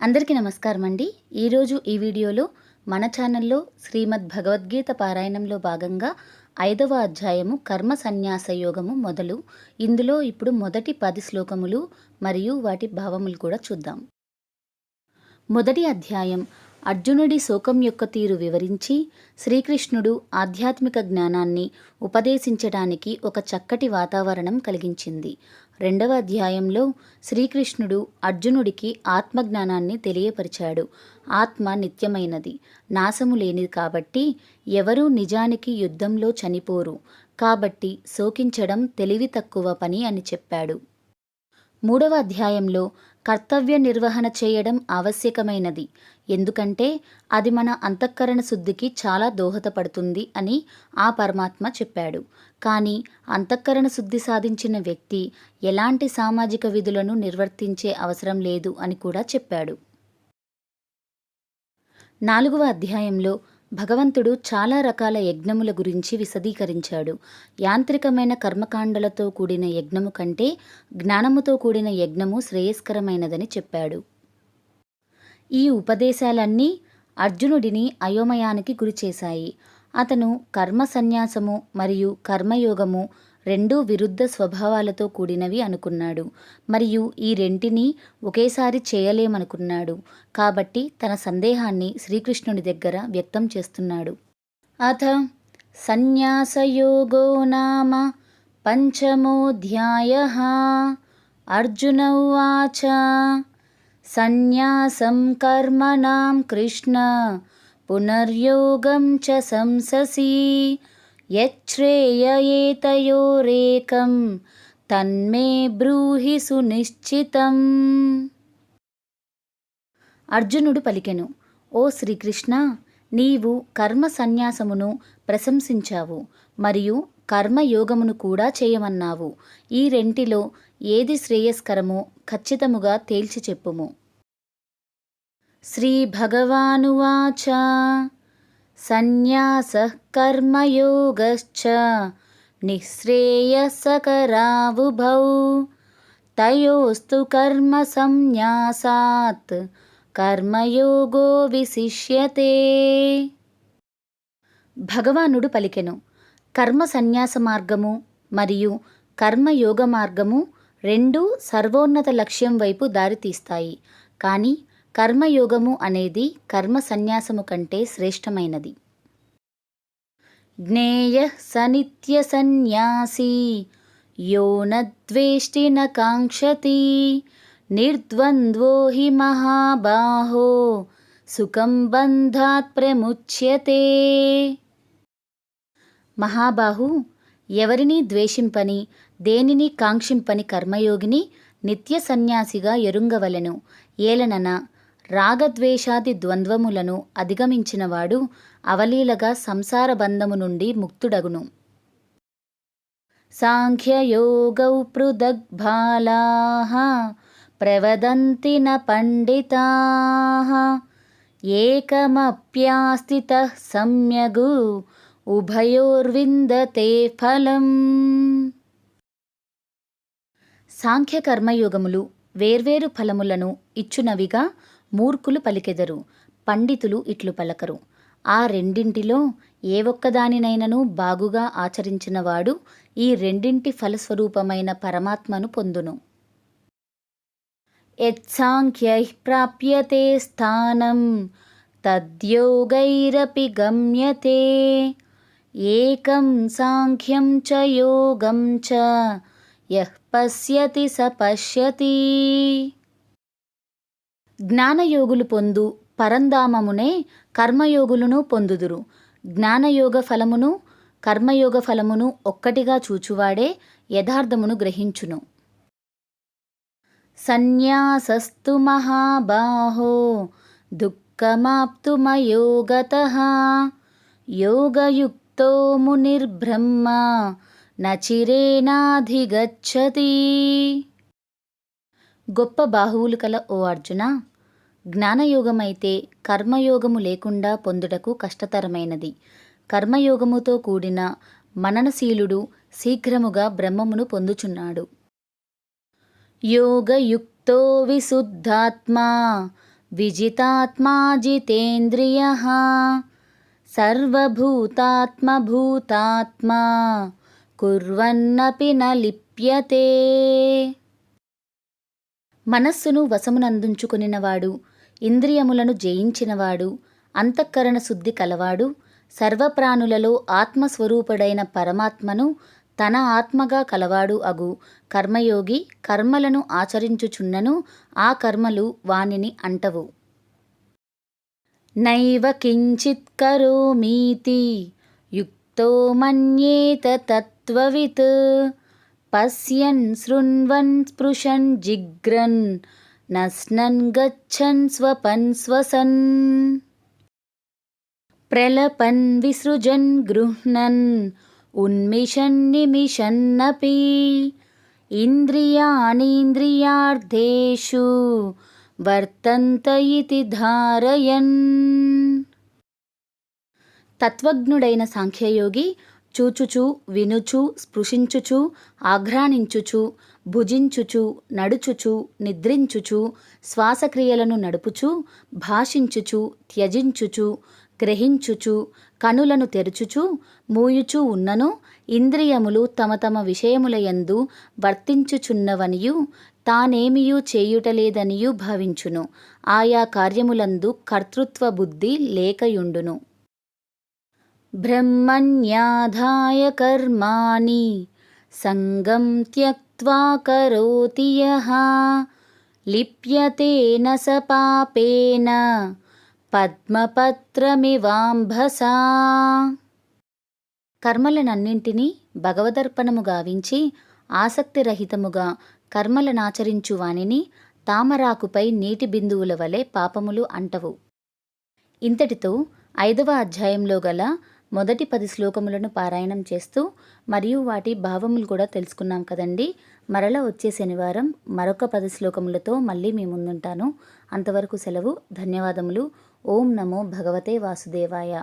అందరికీ నమస్కారం అండి. ఈరోజు ఈ వీడియోలో మన ఛానల్లో శ్రీమద్ భగవద్గీత పారాయణంలో భాగంగా ఐదవ అధ్యాయము కర్మ సన్యాస యోగము మొదలు. ఇందులో ఇప్పుడు మొదటి పది శ్లోకములు మరియు వాటి భావములు కూడా చూద్దాం. మొదటి అధ్యాయం. అర్జునుడి శోకం యొక్క తీరు వివరించి శ్రీకృష్ణుడు ఆధ్యాత్మిక జ్ఞానాన్ని ఉపదేశించడానికి ఒక చక్కటి వాతావరణం కలిగించింది. రెండవ అధ్యాయంలో శ్రీకృష్ణుడు అర్జునుడికి ఆత్మజ్ఞానాన్ని తెలియపరిచాడు. ఆత్మ నిత్యమైనది నాశము లేనిది కాబట్టి ఎవరూ నిజానికి యుద్ధంలో చనిపోరు. కాబట్టి శోకించడం తెలివి తక్కువ పని అని చెప్పాడు. మూడవ అధ్యాయంలో కర్తవ్య నిర్వహణ చేయడం ఆవశ్యకమైనది. ఎందుకంటే అది మన అంతఃకరణ శుద్ధికి చాలా దోహదపడుతుంది అని ఆ పరమాత్మ చెప్పాడు. కానీ అంతఃకరణ శుద్ధి సాధించిన వ్యక్తి ఎలాంటి సామాజిక విధులను నిర్వర్తించే అవసరం లేదు అని కూడా చెప్పాడు. నాలుగవ అధ్యాయంలో భగవంతుడు చాలా రకాల యజ్ఞముల గురించి విశదీకరించాడు. యాంత్రికమైన కర్మకాండలతో కూడిన యజ్ఞము కంటే జ్ఞానముతో కూడిన యజ్ఞము శ్రేయస్కరమైనదని చెప్పాడు. ఈ ఉపదేశాలన్నీ అర్జునుడిని అయోమయానికి గురిచేశాయి. అతను కర్మ సన్యాసము మరియు కర్మయోగము రెండూ విరుద్ధ స్వభావాలతో కూడినవి అనుకున్నాడు. మరియు ఈ రెంటిని ఒకేసారి చేయలేమనుకున్నాడు. కాబట్టి తన సందేహాన్ని శ్రీకృష్ణుడి దగ్గర వ్యక్తం చేస్తున్నాడు. అథ సన్యాసయోగో నామ పంచమోధ్యాయ అర్జున ఉచ సన్యాసం కర్మణం కృష్ణ పునర్యోగం చ సంససి యచ్ఛ్రేయేతయోరేకం తన్మే బ్రూహి సునిశ్చితం. అర్జునుడు పలికెను ఓ శ్రీకృష్ణ నీవు కర్మ సన్యాసమును ప్రశంసించావు మరియు కర్మయోగమును కూడా చేయమన్నావు. ఈ రెంటిలో ఏది శ్రేయస్కరమో ఖచ్చితముగా తేల్చి చెప్పుము. శ్రీ భగవానువాచ సన్యాస కర్మయోగశ్చ నిःశ్రేయసకరావుభౌ. తయోస్తు కర్మ సంన్యాసాత్ కర్మయోగో విశిష్యతే. భగవానుడు పలికెను కర్మ సన్యాస మార్గము మరియు కర్మయోగ మార్గము రెండూ సర్వోన్నత లక్ష్యం వైపు దారితీస్తాయి. కానీ కర్మయోగము అనేది కర్మ సన్యాసము కంటే శ్రేష్టమైనది. జ్ఞేయ సనిత్య సన్యాసి యో నద్వేష్టి కాంక్షతి నిర్ద్వంద్వో హి మహాబాహో సుఖం బంధాత్ ప్రముచ్యతే. మహాబాహు ఎవరిని ద్వేషింపని దేనిని కాంక్షింపని కర్మయోగిని నిత్య సన్యాసిగా ఎరుంగవలెను. ఏలనన రాగద్వేషాది ద్వంద్వములను అధిగమించినవాడు అవలీలగా సంసార బంధము నుండి ముక్తుడగును. సాంఖ్యయోగౌ పృదగ్భాలా ప్రవదంతి న పండితా ఏకమప్యాస్థిత సమ్యగు ఉభయోర్విందతే ఫలం. సాంఖ్య కర్మయోగములు వేర్వేరు ఫలములను ఇచ్చునవిగా మూర్ఖులు పలికెదరు పండితులు ఇట్లు పలకరు. ఆ రెండింటిలో ఏ ఒక్కదానినైనను బాగుగా ఆచరించినవాడు ఈ రెండింటి ఫలస్వరూపమైన పరమాత్మను పొందును. యత్సాంఖ్యై ప్రాప్యతే స్థానం తద్యోగైరపి గమ్యతే. ఏకం సాంఖ్యం చ యోగం చ యః పశ్యతి స పశ్యతి. జ్ఞానయోగులు పొందు పరంధామమునే కర్మయోగులను పొందుదురు. జ్ఞానయోగ ఫలమును కర్మయోగ ఫలమును ఒక్కటిగా చూచువాడే యథార్థమును గ్రహించును. సన్యాసస్తు మహాబాహో దుఃఖమాప్తుమయోగత. యోగయుక్తో మునిర్బ్రహ్మ నచిరేనాధిగచ్చతి. గొప్ప బాహువులు కల ఓ అర్జున జ్ఞానయోగమైతే కర్మయోగము లేకుండా పొందుటకు కష్టతరమైనది. కర్మయోగముతో కూడిన మననశీలుడు శీఘ్రముగా బ్రహ్మమును పొందుచున్నాడు. యోగయుక్తో విశుద్ధాత్మా విజితాత్మా జితేంద్రియ సర్వభూతాత్మభూతాత్మా కుర్వన్నపి నలిప్యతే. లిప్యతే మనస్సును వశమునందుంచుకొనినవాడు ఇంద్రియములను జయించినవాడు అంతఃకరణ శుద్ధి కలవాడు సర్వప్రాణులలో ఆత్మస్వరూపుడైన పరమాత్మను తన ఆత్మగా కలవాడు అగు. కర్మయోగి కర్మలను ఆచరించుచున్నను ఆ కర్మలు వానిని అంటవు. నైవ కించిత్ కరోమీతి యుక్తో మన్యేత తత్వవిత్ పశ్యన్ శృణ్వన్ స్పృశన్ జిగ్రన్ నస్నన్ గచ్చన్ స్వపన్ స్వసన్. ప్రలపన్ విసృజన్ గృహ్ణన్ ఉన్మిషన్ నిమిషన్నపి ఇంద్రియాణీంద్రియార్థేషు వర్తంత ఇతి ధారయన్. తత్వజ్ఞుడైన సాంఖ్యయోగి చూచుచు వినుచు స్పృశించుచు ఆఘ్రాణించుచు భుజించుచు నడుచుచు నిద్రించుచు శ్వాసక్రియలను నడుపుచు భాషించుచు త్యజించుచు గ్రహించుచు కనులను తెరుచుచు మూయుచు ఉన్నను ఇంద్రియములు తమ తమ విషయములయందు వర్తించుచున్నవనియు తానేమియూ చేయుటలేదనియూ భావించును. ఆయా కార్యములందు కర్తృత్వ బుద్ధి లేకయుండును. బ్రహ్మణ్యాధాయ కర్మాణి సంగం कृत्वा करोति यः। लिप्यते न स पापेन। పద్మపత్రమివాంభసా కర్మలనన్నింటినీ భగవదర్పణము గావించి ఆసక్తిరహితముగా కర్మలనాచరించు వానిని తామరాకుపై నీటి బిందువుల వలె పాపములు అంటవు. ఇంతటితో ఐదవ అధ్యాయంలో గల మొదటి పది శ్లోకములను పారాయణం చేస్తూ మరియు వాటి భావములు కూడా తెలుసుకున్నాం కదండి. మరల వచ్చే శనివారం మరొక పది శ్లోకములతో మళ్ళీ మీ ముందుంటాను. అంతవరకు సెలవు ధన్యవాదములు. ఓం నమో భగవతే వాసుదేవాయ.